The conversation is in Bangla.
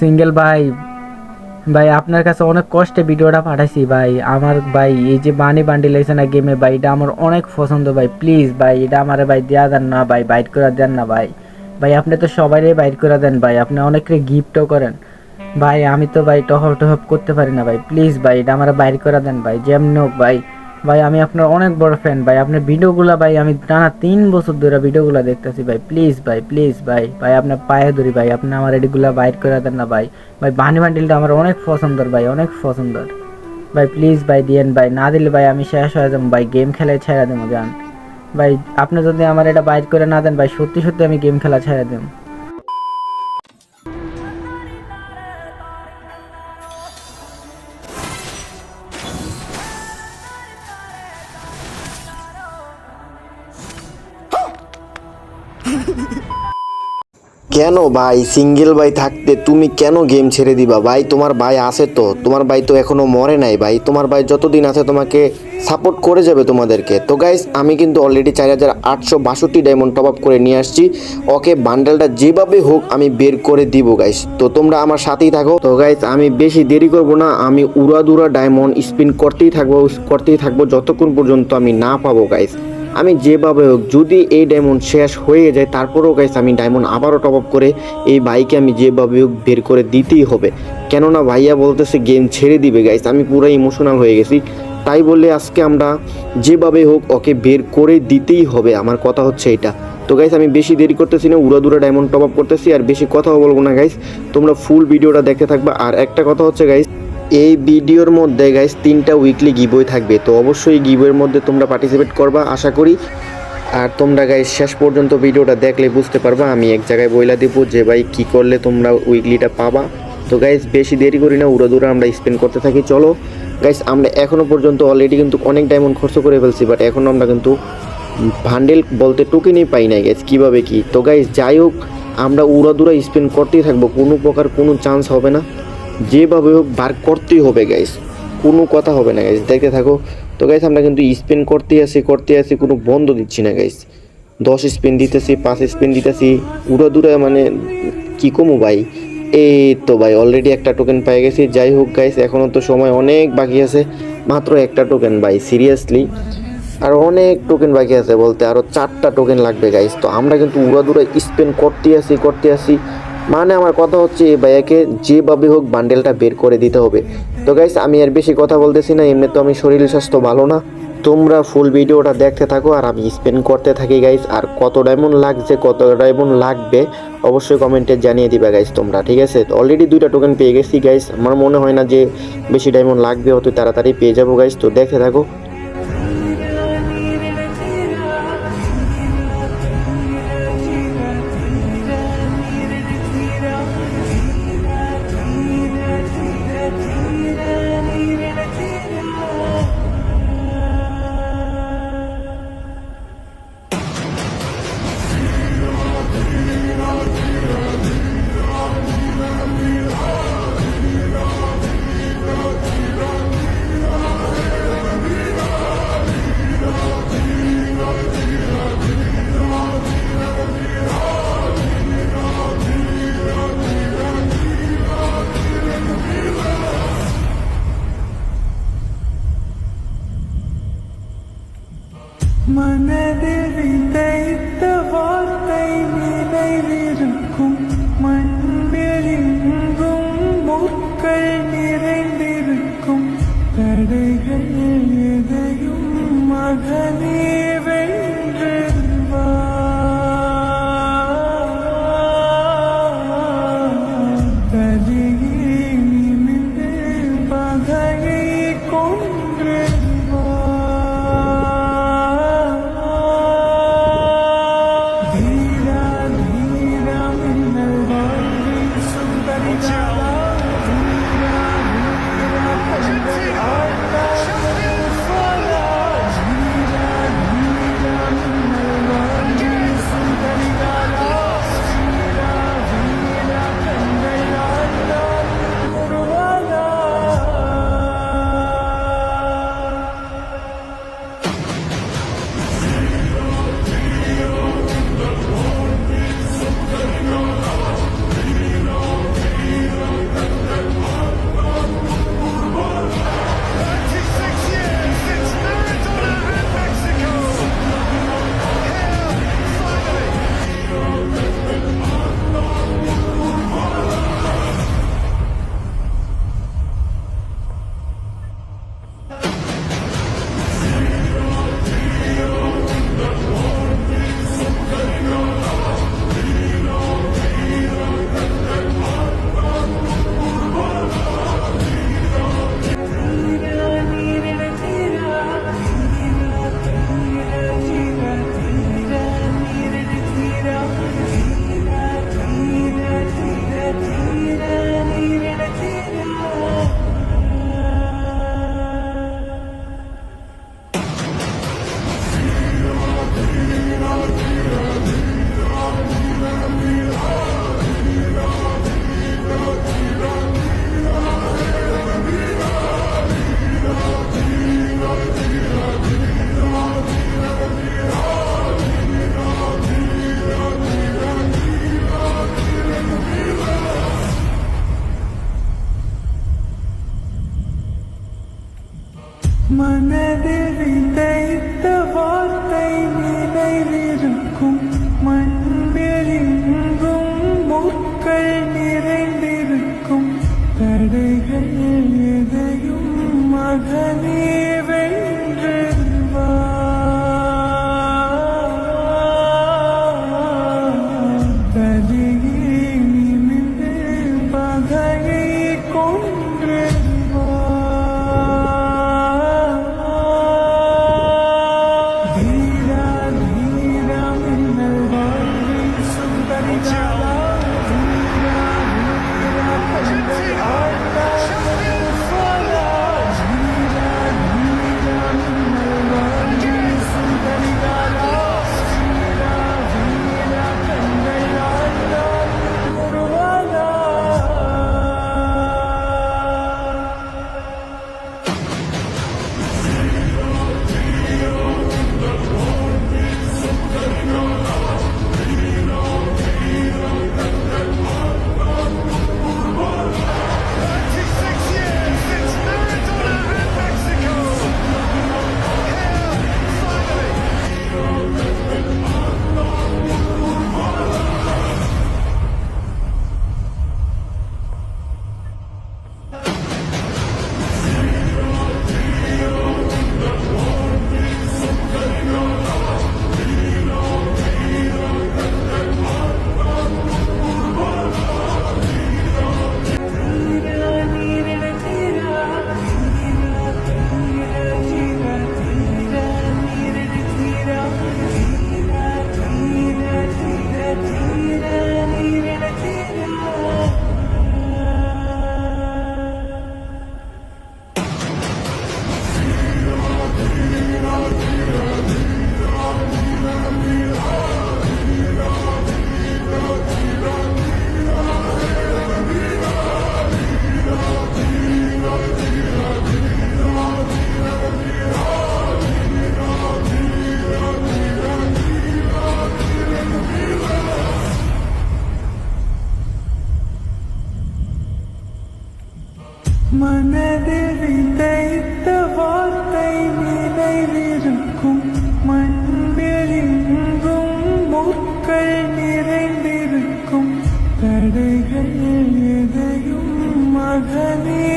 সিঙ্গেল ভাই ভাই আপনার কাছে অনেক কষ্টে ভিডিওটা পাঠাইছি ভাই। আমার ভাই, এই যে বানি বান্ডিল আছে না গেমে ভাই, এটা আমার অনেক পছন্দ ভাই প্লিজ ভাই, এটা আমার ভাই দেওয়া দেন না ভাই বাইট করে দেন না ভাই। ভাই, আপনি তো সবাইরে বাইট করে দেন ভাই, আপনি অনেককে গিফটও করেন। ভাই, আমি তো ভাই টহব টহব করতে পারি না ভাই প্লিজ ভাই, এটা আমার বাইর করে দেন ভাই, যেমন ভাই। ভাই, আমি আপনার অনেক বড় ফ্যান ভাই। আপনার ভিডিওগুলো, ভাই, আমি টানা তিন বছর ধরে ভিডিওগুলো দেখতেছি, ভাই। প্লিজ ভাই প্লিজ ভাই। ভাই, আপনার পায়ে ধরি, ভাই। আপনি আমার এডিগুলো বাইর করে দেন না, ভাই। ভাই বানি বান্ডিলটা আমার অনেক পছন্দর, ভাই, অনেক পছন্দর। ভাই প্লিজ ভাই, দিয়েন, ভাই। না দিলে, ভাই, আমি শেষ হয়ে যাব, ভাই। গেম খেলে ছেড়ে দেবো, জান। ভাই, আপনি যদি আমার এটা বাইর করে না দেন, ভাই, সত্যি সত্যি আমি গেম খেলা ছেড়ে দেবো। কেন ভাই? সিঙ্গেল ভাই থাকতে তুমি কেন গেম ছেড়ে দিবা? ভাই, তোমার ভাই আছে তো। তোমার ভাই তো এখনও মরে নাই ভাই। তোমার ভাই যতদিন আছে তোমাকে সাপোর্ট করে যাবে তোমাদেরকে। তো গাইস আমি কিন্তু অলরেডি চার হাজার আটশো বাষট্টি ডায়মন্ড টপ আপ করে নিয়ে আসছি। ওকে বান্ডেলটা যেভাবে হোক আমি বের করে দিব গাইস তো তোমরা আমার সাথেই থাকো। তো গাইস আমি বেশি দেরি করব না। আমি উড়াদুরা ডায়মন্ড স্পিন করতেই থাকব করতেই থাকব যতক্ষণ পর্যন্ত আমি না পাবো গাইস আমি যেভাবে হোক, যদি এই ডায়মন্ড শেষ হয়ে যায়, তারপরেও গাইস আমি ডায়মন্ড আবারও টপ আপ করে এই বাইকে আমি যেভাবে হোক বের করে দিতেই হবে। কেননা ভাইয়া বলতেছে গেম ছেড়ে দিবে গাইস আমি পুরো ইমোশনাল হয়ে গেছি। তাই বলে আজকে আমরা যেভাবে হোক ওকে বের করে দিতেই হবে, আমার কথা হচ্ছে এটা। তো গাইস আমি বেশি দেরি করতেছি না উড়াদুরা ডায়মন্ড টপ আপ করতেছি, আর বেশি কথাও বলব না গাইস তোমরা ফুল ভিডিওটা দেখতে থাকবে। আর একটা কথা হচ্ছে গাইস এই ভিডিওর মধ্যে গাইস তিনটা উইকলি গিবই থাকবে। তো অবশ্যই গিবয়ের মধ্যে তোমরা পার্টিসিপেট করবা, আশা করি। আর তোমরা গাইস শেষ পর্যন্ত ভিডিওটা দেখলে বুঝতে পারবা, আমি এক জায়গায় বইলা দিব যে, ভাই, কি করলে তোমরা উইকলিটা পাবা। তো গাইস বেশি দেরি করি না উড়াদুরা আমরা স্পেন্ড করতে থাকি। চলো গাইস আমরা এখনও পর্যন্ত অলরেডি কিন্তু অনেক ডায়মন্ড খরচ করে ফেলছি বাট এখনও আমরা কিন্তু ভান্ডেল বলতে টোকেনই পাই নাই গাইস কীভাবে কি? তো গাইস যাই হোক, আমরা উড়াদুরা স্পেন্ড করতেই থাকব, কোনো প্রকার কোনো চান্স হবে না। যেভাবে হোক বার করতেই হবে গাইস কোনো কথা হবে না গাইস দেখতে থাকো। তো গাইস আমরা কিন্তু স্পিন করতেই আসি করতে আসি কোনো বন্ধ দিচ্ছি না গাইস দশ স্পিন দিতেছি, পাঁচ স্পিন দিতেছি। উড়া দূরে মানে কি কমু ভাই? এই তো ভাই অলরেডি একটা টোকেন পেয়ে গেছি। যাই হোক গাইস এখনও তো সময় অনেক বাকি আছে। মাত্র একটা টোকেন ভাই সিরিয়াসলি আর অনেক টোকেন বাকি আছে বলতে আরও চারটা টোকেন লাগবে গাইস তো আমরা কিন্তু উড়াদুরা স্পেন করতে আসি করতে আসি মানে আমার কথা হচ্ছে এই ভাইয়াকে যেভাবে হোক বান্ডেলটা বের করে দিতে হবে। তো গাইস আমি আর বেশি কথা বলতেছি না এমনি তো আমি শরীর স্বাস্থ্য ভালো না। তোমরা ফুল ভিডিওটা দেখতে থাকো আর আমি স্পেন করতে থাকি গাইস আর কত ডায়মন্ড লাগছে, কত ডায়মন্ড লাগবে, অবশ্যই কমেন্টে জানিয়ে দিবে গাইস তোমরা, ঠিক আছে? অলরেডি দুইটা টোকেন পেয়ে গেছি গাইস আমার মনে হয় না যে বেশি ডায়মন্ড লাগবে, অত তাড়াতাড়ি পেয়ে যাব গাইস তো দেখতে থাকো। baby My. மனதில் விதைத்த வார்த்தை நினைவிருக்கும். மண்ணில் இன்றும் முற்கள் நிறைந்திருக்கும். தடைகள் எதையும் மகனே